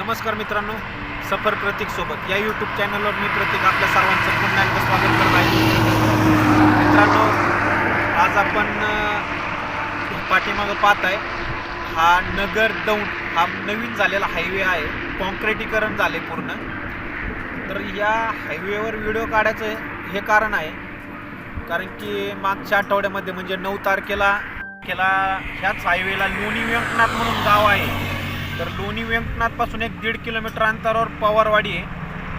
नमस्कार मित्रांनो सफर प्रतीक सोबत. या यूट्यूब चॅनलवर मी प्रतीक आपल्या सर्वांचं पुन्हा एकदा स्वागत करत आहे. मित्रांनो आज आपण पाठीमागं पाहत आहे हा नगर दौंड हा नवीन झालेला हायवे आहे. कॉन्क्रिटीकरण झाले पूर्ण. तर या हायवेवर व्हिडिओ काढायचं हे कारण आहे. कारण की मागच्या आठवड्यामध्ये म्हणजे नऊ तारखेला केला ह्याच हायवेला लोणी व्यंकनाथ म्हणून गाव आहे. तर लोणी व्यंकनाथपासून एक दीड किलोमीटर अंतरावर पवारवाडी आहे.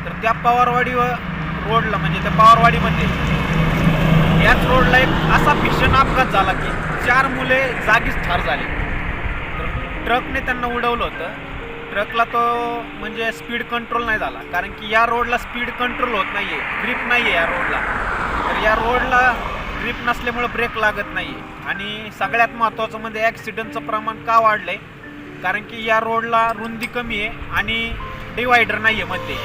तर त्या पवारवाडी रोडला म्हणजे त्या पवारवाडीमध्ये याच रोडला एक असा भीषण अपघात झाला की चार मुले जागीच ठार झाले. तर ट्रकने त्यांना उडवलं होतं. ट्रकला तो म्हणजे स्पीड कंट्रोल नाही झाला कारण की या रोडला स्पीड कंट्रोल होत नाही आहे ग्रीप नाही आहे या रोडला. तर या रोडला ग्रीप नसल्यामुळे ब्रेक लागत नाही आहे आणि सगळ्यात महत्त्वाचं म्हणजे ॲक्सिडेंटचं प्रमाण का वाढलं आहे कारण की या रोडला रुंदी कमी आहे आणि डिवायडर नाही आहे मध्ये.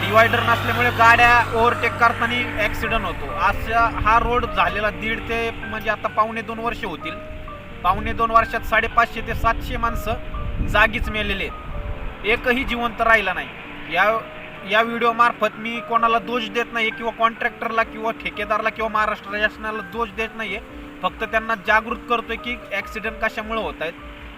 डिवायडर नसल्यामुळे गाड्या ओव्हरटेक करताना ॲक्सिडंट होतो. असा हा रोड झालेला दीड ते म्हणजे आता पावणे दोन वर्ष होतील. पावणे दोन वर्षात साडेपाचशे ते सातशे माणसं जागीच मेलेले आहेत. एकही जिवंत राहिला नाही. या या व्हिडिओमार्फत मी कोणाला दोष देत नाही आहे किंवा कॉन्ट्रॅक्टरला किंवा ठेकेदारला किंवा महाराष्ट्र शासनाला दोष देत नाही आहे फक्त त्यांना जागृत करतोय की ॲक्सिडेंट कशामुळे होत आहेत.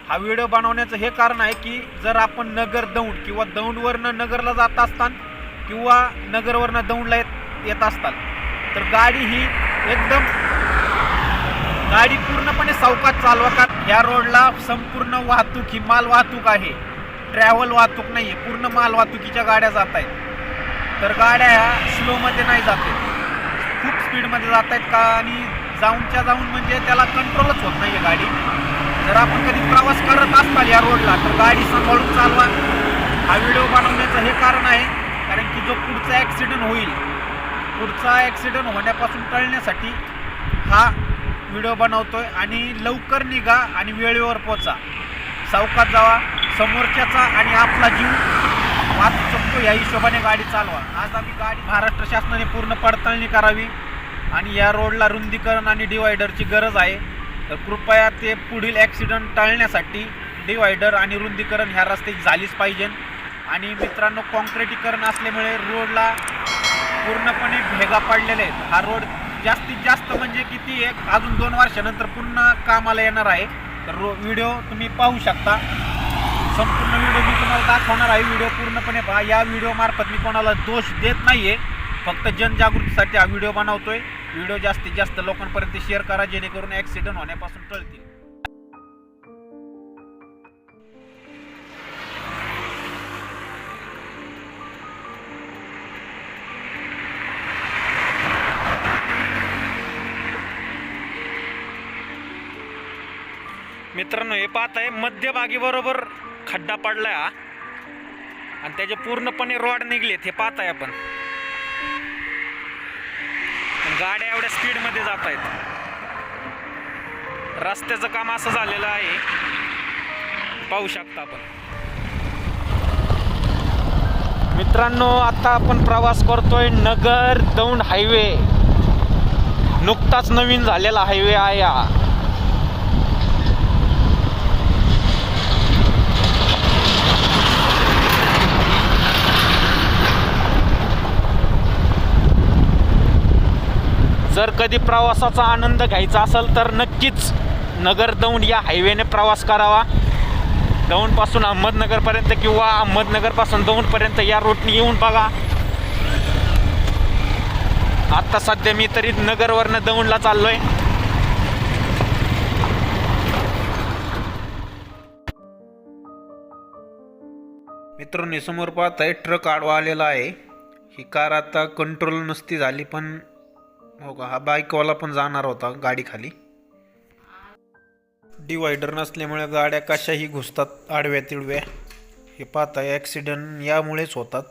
हा व्हिडिओ बनवण्याचं हे कारण आहे की जर आपण नगर दौंड किंवा दौंडवरनं नगरला जात असताना किंवा नगरवरनं दौंडला येत येत असताल तर गाडी ही एकदम गाडी पूर्णपणे सावकाश चालवा का ह्या रोडला संपूर्ण वाहतूक ही माल वाहतूक आहे. ट्रॅव्हल वाहतूक नाही आहे पूर्ण माल वाहतुकीच्या गाड्या जात आहेत तर गाड्या ह्या स्लोमध्ये नाही जात. आहेत खूप स्पीडमध्ये जात आहेत का आणि जाऊनच्या जाऊन म्हणजे त्याला कंट्रोलच होत नाही आहे गाडी. जर आपण कधी प्रवास करत असताल या रोडला तर गाडी सांभाळून चालवा. हा व्हिडिओ बनवण्याचं हे कारण आहे कारण की जो पुढचा ॲक्सिडेंट होईल पुढचा ॲक्सिडेंट होण्यापासून टळण्यासाठी हा व्हिडिओ बनवतो आहे आणि लवकर निघा आणि वेळेवर पोचा. सावकात जावा समोरच्याचा आणि आपला जीव वाचू शकतो. या हिशोबाने गाडी चालवा. आज आम्ही गाडी महाराष्ट्र शासनाने पूर्ण पडताळणी करावी आणि या रोडला रुंदीकरण आणि डिवायडरची गरज आहे. तर कृपया ते पुढील ॲक्सिडंट टाळण्यासाठी डिवायडर आणि रुंदीकरण ह्या रस्त्याची झालीच पाहिजे. आणि मित्रांनो कॉन्क्रिटीकरण असल्यामुळे रोडला पूर्णपणे भेगा पडलेले आहेत. हा रोड जास्तीत जास्त म्हणजे किती एक अजून दोन वर्षानंतर पुन्हा कामाला येणार आहे. तर रो व्हिडिओ तुम्ही पाहू शकता. संपूर्ण व्हिडिओ मी तुम्हाला दाखवणार आहे. व्हिडिओ पूर्णपणे पहा. या व्हिडिओमार्फत मी कोणाला दोष देत नाही आहे फक्त जनजागृतीसाठी हा व्हिडिओ बनवतो आहे व्हिडिओ जास्तीत जास्त लोकांपर्यंत शेअर करा जेणेकरून ॲक्सिडेंट होण्यापासून टळतील. मित्रांनो हे पाहत आहे मध्यभागी बरोबर खड्डा पडलाय हा. आणि त्याचे पूर्णपणे रॉड निघलेत हे पाहत आहे आपण. गाड्या एवढ्या स्पीडमध्ये जात आहेत रस्त्याचं काम असं झालेलं आहे. पाहू शकता आपण. मित्रांनो आता आपण प्रवास करतोय नगर दौंड हायवे. नुकताच नवीन झालेला हायवे आहे हा. जर कधी प्रवासाचा आनंद घ्यायचा असेल तर नक्कीच नगर दौंड या हायवेने प्रवास करावा. दौंडपासून अहमदनगरपर्यंत किंवा अहमदनगरपासून दौंडपर्यंत या रूटने येऊन बघा. आत्ता सध्या मी तरी नगरवरनं दौंडला चाललोय. मित्रांनी समोर पाहता ट्रक आडवा आलेला आहे. ही कार आता कंट्रोल नसती झाली पण हो का? हा बाईकवाला पण जाणार होता गाडी खाली डिवायडर नसल्यामुळे गाड्या कशाही घुसतात आडव्या तिडव्या हे पाहता ॲक्सिडेंट यामुळेच होतात.